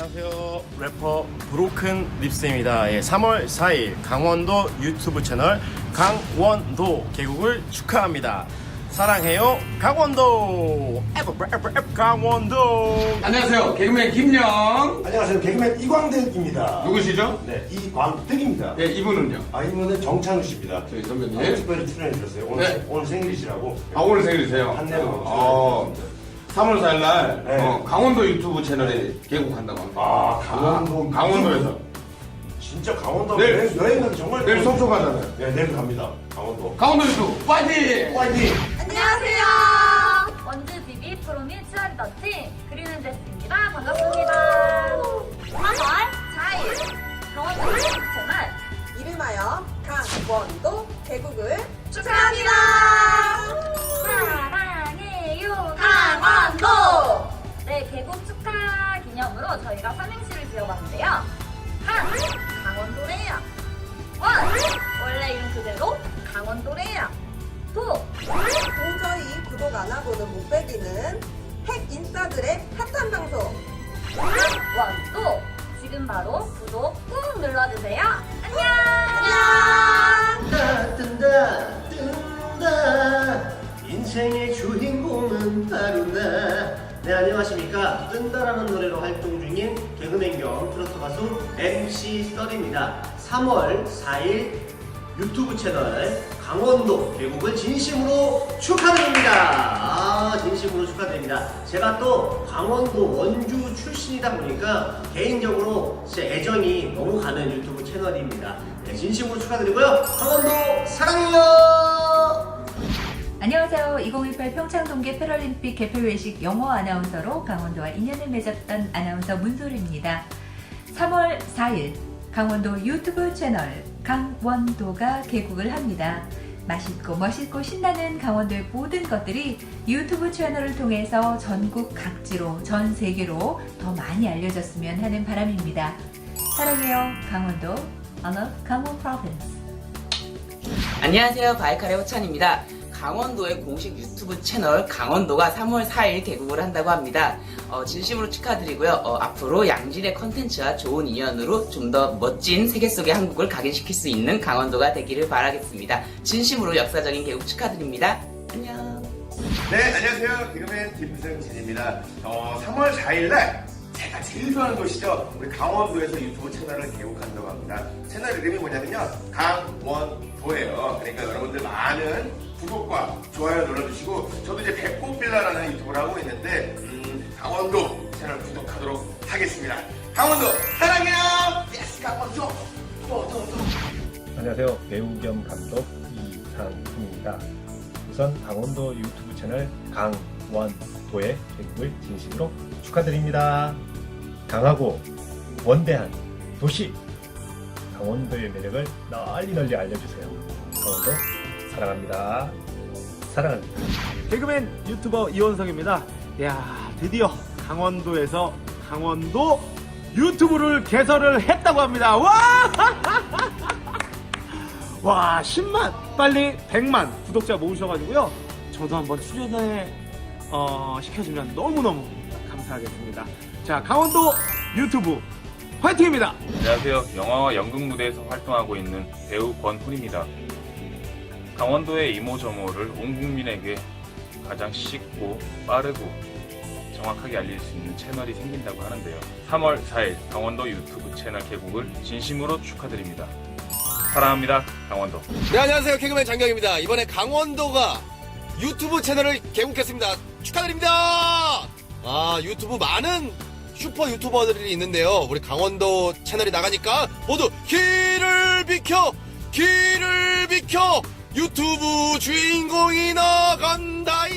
안녕하세요. 래퍼 브로큰 립스입니다. 예, 3월 4일 강원도 유튜브 채널 강원도 개국을 축하합니다. 사랑해요 강원도 에버 에버 에버 강원도 안녕하세요. 개그맨 김영. 안녕하세요. 개그맨 이광득입니다. 누구시죠? 네, 이광득입니다. 네, 이분은요. 아, 이분은 정찬우 씨입니다. 저희 선배님. 아, 특별히 출연해 주셨어요. 오늘, 네. 오늘 생일이시라고. 아, 오늘 생일이세요? 한내로 어, 3월 4일 날 네. 어, 강원도 유튜브 채널에 개국한다고 합니다. 아, 강원도. 강원도에서. 진짜 강원도 네. 여행, 여행 가기 정말. 내일 속초 가잖아요. 네, 내일 갑니다. 강원도. 강원도 유튜브 파이팅! 파이팅! 안녕하세요. 원주 비비 프로미 츠아리더치 그리는 데스입니다. 반갑습니다. 3월 4일 강원도 유튜브 채널 이름하여 강원도 개국을 축하합니다. 네 개국 축하 기념으로 저희가 삼행시를 지어봤는데요. 한 강원도래요. 원 원래 이름 그대로 강원도래요. 도 도저히 구독 안 하고는 못 빼기는 핵 인싸들의 핫한 방송 원도 지금 바로 구독 꾹 눌러주세요. 안녕. 뜬다 뜬다 뜬다 인생의 주인공은 바로 나 네, 안녕하십니까. 뜬다라는 노래로 활동 중인 개그맨 겸 트로트 가수 MC 썰입니다. 3월 4일 유튜브 채널 강원도 개국을 진심으로 축하드립니다. 아 진심으로 축하드립니다. 제가 또 강원도 원주 출신이다 보니까 개인적으로 진짜 애정이 너무 가는 유튜브 채널입니다. 네, 진심으로 축하드리고요. 강원도 사랑해요 안녕하세요. 2018 평창 동계 패럴림픽 개표 외식 영어 아나운서로 강원도와 인연을 맺었던 아나운서 문소리입니다. 3월 4일 강원도 유튜브 채널 강원도가 개국을 합니다. 맛있고 멋있고 신나는 강원도의 모든 것들이 유튜브 채널을 통해서 전국 각지로 전 세계로 더 많이 알려졌으면 하는 바람입니다. 사랑해요 강원도 I love 강원 province 안녕하세요. 바이칼의 호찬입니다. 강원도의 공식 유튜브 채널 강원도가 3월 4일 개국을 한다고 합니다. 어, 진심으로 축하드리고요. 어, 앞으로 양질의 컨텐츠와 좋은 인연으로 좀 더 멋진 세계 속의 한국을 각인시킬 수 있는 강원도가 되기를 바라겠습니다. 진심으로 역사적인 개국 축하드립니다. 안녕. 네, 안녕하세요. 개그맨 김승진입니다. 어, 3월 4일날 제가 제일 좋아하는 곳이죠. 우리 강원도에서 유튜브 채널을 개국한다고 합니다. 채널 이름이 뭐냐면요. 강원도예요. 그러니까 여러분들 많은 구독과 좋아요 눌러주시고 저도 이제 배꼽빌라라는 유튜브를 하고 있는데 음, 강원도 채널 구독하도록 하겠습니다. 강원도 사랑해요. 예스 강원도. 또, 또, 또. 안녕하세요. 배우 겸 감독 이상훈입니다. 우선 강원도 유튜브 채널 강원도의 개국을 진심으로 축하드립니다. 강하고 원대한 도시 강원도의 매력을 널리 널리 알려주세요. 강원도 사랑합니다. 사랑합니다. 개그맨 유튜버 이원석입니다. 야 드디어 강원도에서 강원도 유튜브를 개설을 했다고 합니다. 와! 와, 10만! 빨리 100만 구독자 모으셔가지고요. 저도 한번 출연을 어, 시켜주면 너무너무 감사하겠습니다. 자, 강원도 유튜브 화이팅입니다! 안녕하세요. 영화와 연극 무대에서 활동하고 있는 배우 권훈입니다. 강원도의 이모저모를 온 국민에게 가장 쉽고 빠르고 정확하게 알릴 수 있는 채널이 생긴다고 하는데요. 3월 4일 강원도 유튜브 채널 개국을 진심으로 축하드립니다. 사랑합니다. 강원도. 네, 안녕하세요. 개그맨 장경입니다. 이번에 강원도가 유튜브 채널을 개국했습니다. 축하드립니다! 아, 유튜브 많은 슈퍼 유튜버들이 있는데요. 우리 강원도 채널이 나가니까 모두 길을 비켜! 길을 비켜! 유튜브 주인공이 나간다!